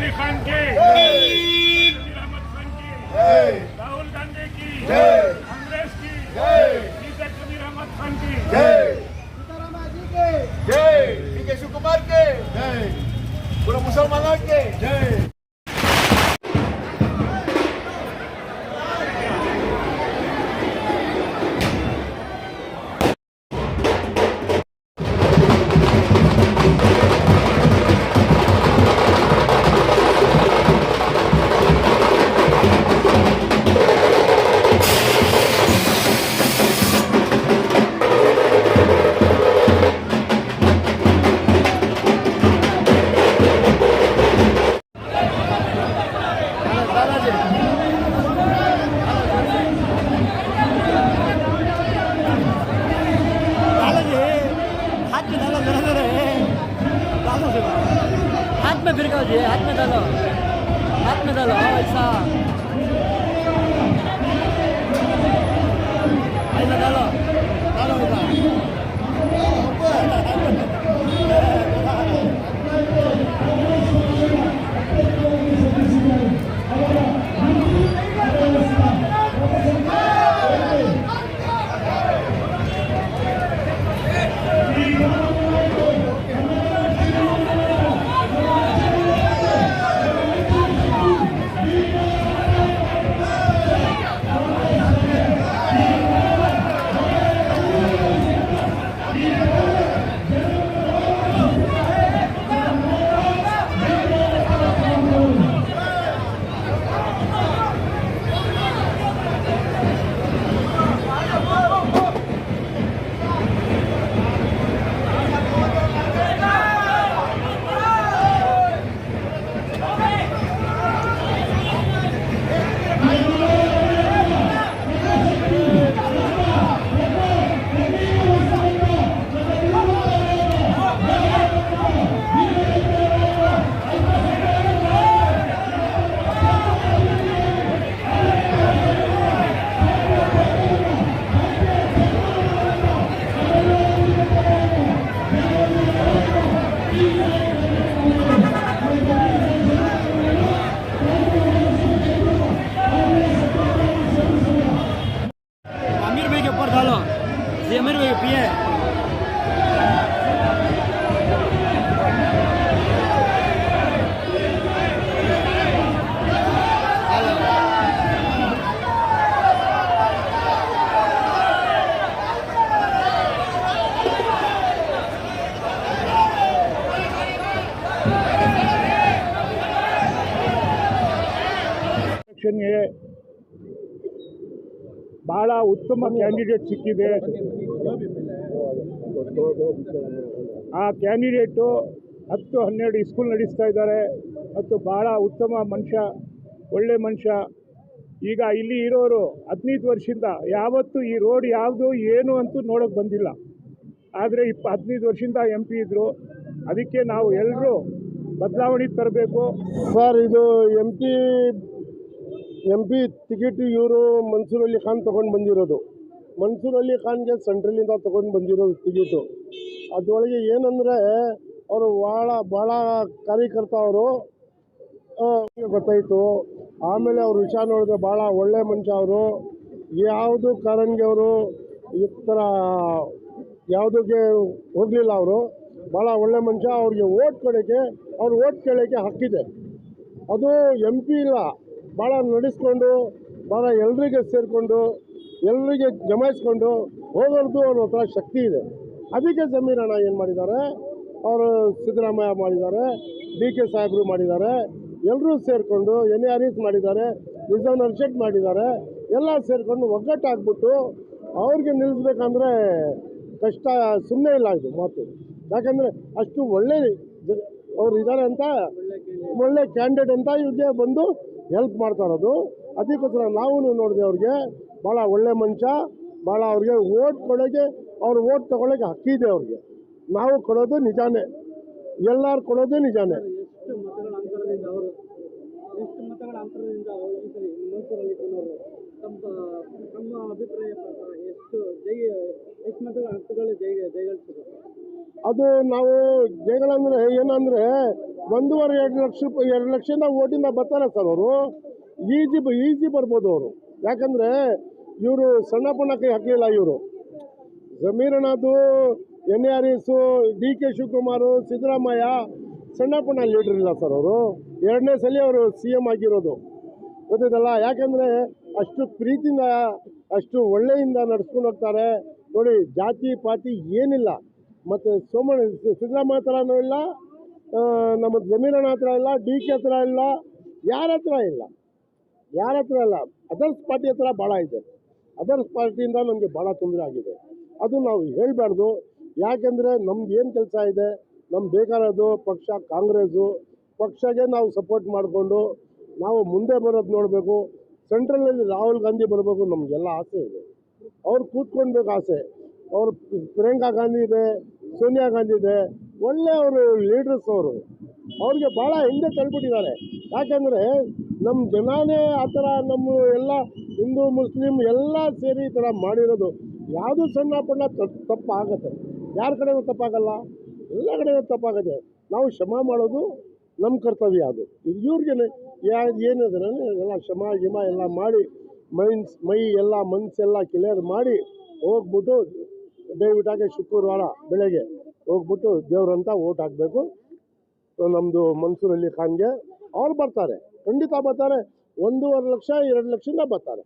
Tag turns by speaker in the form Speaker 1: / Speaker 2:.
Speaker 1: अली खान के
Speaker 2: हाथ में फिर जी हाथ में डालो। हाथ में डालो ऐसा ऐसा। அதே மாதிரி
Speaker 1: பிஏ ಭಾಳ ಉತ್ತಮ ಕ್ಯಾಂಡಿಡೇಟ್ ಸಿಕ್ಕಿದೆ. ಆ ಕ್ಯಾಂಡಿಡೇಟು ಹತ್ತು ಹನ್ನೆರಡು ಇಸ್ಕೂಲ್ ನಡೆಸ್ತಾ ಇದ್ದಾರೆ. ಮತ್ತು ಭಾಳ ಉತ್ತಮ ಮನುಷ್ಯ, ಒಳ್ಳೆ ಮನುಷ್ಯ. ಈಗ ಇಲ್ಲಿ ಇರೋರು ಹದಿನೈದು ವರ್ಷದಿಂದ ಯಾವತ್ತು ಈ ರೋಡ್ ಯಾವುದು ಏನು ಅಂತೂ ನೋಡೋಕೆ ಬಂದಿಲ್ಲ. ಆದರೆ ಇಪ್ಪ ಹದಿನೈದು ವರ್ಷದಿಂದ ಎಂ ಪಿ ಇದ್ದರು ಅದಕ್ಕೆ ನಾವು ಎಲ್ಲರೂ ಬದಲಾವಣೆ ತರಬೇಕು.
Speaker 3: ಸರ್, ಇದು M P M P ticket ಇವರು ಮನ್ಸೂರಲ್ಲಿ ಖಾನ್ ತೊಗೊಂಡು ಬಂದಿರೋದು. ಮನ್ಸೂರ್ ಅಲಿ ಖಾನ್ಗೆ ಸೆಂಟ್ರಲಿಂದ ತೊಗೊಂಡು ಬಂದಿರೋದು ಟಿಕೆಟು ಅದರೊಳಗೆ ಏನಂದರೆ, ಅವರು ಭಾಳ ಭಾಳ ಕಾರ್ಯಕರ್ತ ಅವರು. ಗೊತ್ತಾಯಿತು. ಆಮೇಲೆ ಅವ್ರ ವಿಷಯ ನೋಡಿದ್ರೆ ಭಾಳ ಒಳ್ಳೆ ಮನುಷ್ಯ ಅವರು. ಯಾವುದು ಕಾರಣಗೆ ಅವರು ಈ ಥರ ಯಾವುದಕ್ಕೆ ಹೋಗಲಿಲ್ಲ ಅವರು. ಭಾಳ ಒಳ್ಳೆ ಮನುಷ್ಯ, ಅವ್ರಿಗೆ ಓಟ್ ಕೊಡೋಕ್ಕೆ, ಅವ್ರು ಓಟ್ ಕೇಳೋಕ್ಕೆ ಹಕ್ಕಿದೆ. ಅದು ಎಂ ಪಿ ಇಲ್ಲ. ಭಾಳ ನಡೆಸ್ಕೊಂಡು, ಭಾಳ ಎಲ್ರಿಗೆ ಸೇರಿಕೊಂಡು ಎಲ್ರಿಗೆ ಜಮಾಯಿಸ್ಕೊಂಡು ಹೋಗೋರ್ದು ಅನ್ನೋ ಹತ್ರ ಶಕ್ತಿ ಇದೆ. ಅದಕ್ಕೆ ಜಮೀರ್ ಅಣ್ಣ ಏನು ಮಾಡಿದ್ದಾರೆ? ಅವರು ಸಿದ್ದರಾಮಯ್ಯ ಮಾಡಿದ್ದಾರೆ ಡಿ ಕೆ ಸಾಹೇಬರು ಮಾಡಿದ್ದಾರೆ ಎಲ್ಲರೂ ಸೇರಿಕೊಂಡು ಎನ್ ಆರ್ ಇಸ್ ಮಾಡಿದ್ದಾರೆ ರಿಸರ್ವ್ ಅಭಿಷೇಕ್ ಮಾಡಿದ್ದಾರೆ, ಎಲ್ಲ ಸೇರಿಕೊಂಡು ಒಗ್ಗಟ್ಟಾಗ್ಬಿಟ್ಟು ಅವ್ರಿಗೆ ನಿಲ್ಲಿಸ್ಬೇಕಂದ್ರೆ ಕಷ್ಟ ಸುಮ್ಮನೆ ಇಲ್ಲ ಇದು ಮಾತು. ಯಾಕಂದರೆ ಅಷ್ಟು ಒಳ್ಳೆ ಅವ್ರು ಇದ್ದಾರೆ ಅಂತ, ಒಳ್ಳೆ ಕ್ಯಾಂಡಿಡೇಟ್ ಅಂತ ಇವ್ರಿಗೆ ಬಂದು ಹೆಲ್ಪ್ ಮಾಡ್ತಾ ಇರೋದು. ಅದಕ್ಕೋಸ್ಕರ ನಾವು ನೋಡಿದೆ ಅವ್ರಿಗೆ ಭಾಳ ಒಳ್ಳೆ ಮನುಷ್ಯ ಭಾಳ ಅವ್ರಿಗೆ ಓಟ್ ಕೊಡೋಕ್ಕೆ ಅವ್ರು ಓಟ್ ತೊಗೊಳಕ್ಕೆ ಹಕ್ಕಿದೆ ಅವ್ರಿಗೆ. ನಾವು ಕೊಡೋದು ನಿಜಾನೇ. ಎಲ್ಲರೂ ಕೊಡೋದು ನಿಜಾನೇ. ಅದು ನಾವು ಜಯಗಳಂದ್ರೆ ಏನಂದ್ರೆ ಒಂದೂವರೆ ಎರಡು ಲಕ್ಷ ರೂಪಾಯಿ ಎರಡು ಲಕ್ಷದಿಂದ ಓಟಿಂದ ಬರ್ತಾರೆ ಸರ್ ಅವರು. ಈಜಿ ಈಜಿ ಬರ್ಬೋದು ಅವರು. ಯಾಕಂದರೆ ಇವರು ಸಣ್ಣ ಪುಣ್ಣ ಕೈ ಹಾಕಲಿಲ್ಲ ಇವರು. ಜಮೀರಣ್ಣದು N R S D K Shivakumar, Siddaramaiah ಸಣ್ಣ ಪುಣ್ಣ ಲೀಡರ್ ಇಲ್ಲ ಸರ್ ಅವರು. ಎರಡನೇ ಸಲ ಅವರು ಸಿ ಎಂ ಆಗಿರೋದು. ಗೊತ್ತಿದ್ದಲ್ಲ? ಯಾಕಂದರೆ ಅಷ್ಟು ಪ್ರೀತಿಯಿಂದ, ಅಷ್ಟು ಒಳ್ಳೆಯಿಂದ ನಡ್ಸ್ಕೊಂಡು ಹೋಗ್ತಾರೆ. ನೋಡಿ, ಜಾತಿ, ಪಾತಿ ಏನಿಲ್ಲ. ಮತ್ತು ಸೋಮಣ್ಣ, ಸಿದ್ದರಾಮಯ್ಯ ಥರನೂ ಇಲ್ಲ. ನಮ್ಮ ಜಮೀರಣ್ಣ ಹತ್ರ ಇಲ್ಲ ಡಿ ಕೆ ಹತ್ರ ಇಲ್ಲ. ಯಾರ ಹತ್ರ ಇಲ್ಲ? ಯಾರ ಹತ್ರ ಇಲ್ಲ? ಅದರ್ಸ್ ಪಾರ್ಟಿ ಹತ್ರ ಭಾಳ ಇದೆ. ಅದರ್ಸ್ ಪಾರ್ಟಿಯಿಂದ ನಮಗೆ ಭಾಳ ತೊಂದರೆ ಆಗಿದೆ. ಅದು ನಾವು ಹೇಳಬಾರ್ದು. ಯಾಕೆಂದರೆ ನಮ್ದು ಏನು ಕೆಲಸ ಇದೆ ನಮ್ಗೆ ಬೇಕಾರದು ಪಕ್ಷ ಕಾಂಗ್ರೆಸ್ಸು, ಪಕ್ಷಗೆ ನಾವು ಸಪೋರ್ಟ್ ಮಾಡಿಕೊಂಡು ನಾವು ಮುಂದೆ ಬರೋದು ನೋಡಬೇಕು. ಸೆಂಟ್ರಲಲ್ಲಿ ರಾಹುಲ್ ಗಾಂಧಿ ಬರಬೇಕು ನಮಗೆಲ್ಲ ಆಸೆ ಇದೆ. ಅವ್ರು ಕೂತ್ಕೊಳ್ಬೇಕು ಆಸೆ. ಅವರು ಪ್ರಿಯಾಂಕಾ ಗಾಂಧಿ ಇದೆ, ಸೋನಿಯಾ ಗಾಂಧಿ ಇದೆ, ಒಳ್ಳೆ ಅವರು ಲೀಡರ್ಸ್ ಅವರು. ಅವ್ರಿಗೆ ಭಾಳ ಹಿಂದೆ ತಳ್ಬಿಟ್ಟಿದ್ದಾರೆ. ಯಾಕೆಂದರೆ ನಮ್ಮ ಜನಾನೇ ಆ ಥರ ನಮ್ಮ ಎಲ್ಲ ಹಿಂದೂ, ಮುಸ್ಲಿಂ ಎಲ್ಲ ಸೇರಿ ಈ ಥರ ಮಾಡಿರೋದು. ಯಾವುದು ಸಣ್ಣ ಪಣ್ಣ ತಪ್ಪು ತಪ್ಪಾಗತ್ತೆ. ಯಾರ ಕಡೆಯೂ ತಪ್ಪಾಗಲ್ಲ. ಎಲ್ಲ ಕಡೆಯೂ ತಪ್ಪಾಗತ್ತೆ. ನಾವು ಕ್ಷಮ ಮಾಡೋದು ನಮ್ಮ ಕರ್ತವ್ಯ ಅದು. ಇದು ಇವ್ರಿಗೆ ಯಾ ಎಲ್ಲ ಕ್ಷಮ, ಗಿಮ ಎಲ್ಲ ಮಾಡಿ, ಮೈನ್ಸ್, ಮೈ ಎಲ್ಲ ಮನಸ್ಸೆಲ್ಲ ಕ್ಲಿಯರ್ ಮಾಡಿ ಹೋಗ್ಬಿಟ್ಟು ದಯವಿಟ್ಟಾಗೆ ಶುಕ್ರವಾರ ಬೆಳಗ್ಗೆ ಹೋಗ್ಬಿಟ್ಟು ದೇವ್ರಂತ ಓಟ್ ಹಾಕಬೇಕು. ನಮ್ಮದು ಮನ್ಸೂರಲ್ಲಿ ಖಾನ್ಗೆ. ಅವ್ರು ಬರ್ತಾರೆ. ಖಂಡಿತ ಬರ್ತಾರೆ. ಒಂದೂವರೆ ಲಕ್ಷ ಎರಡು ಲಕ್ಷದಿಂದ ಬರ್ತಾರೆ.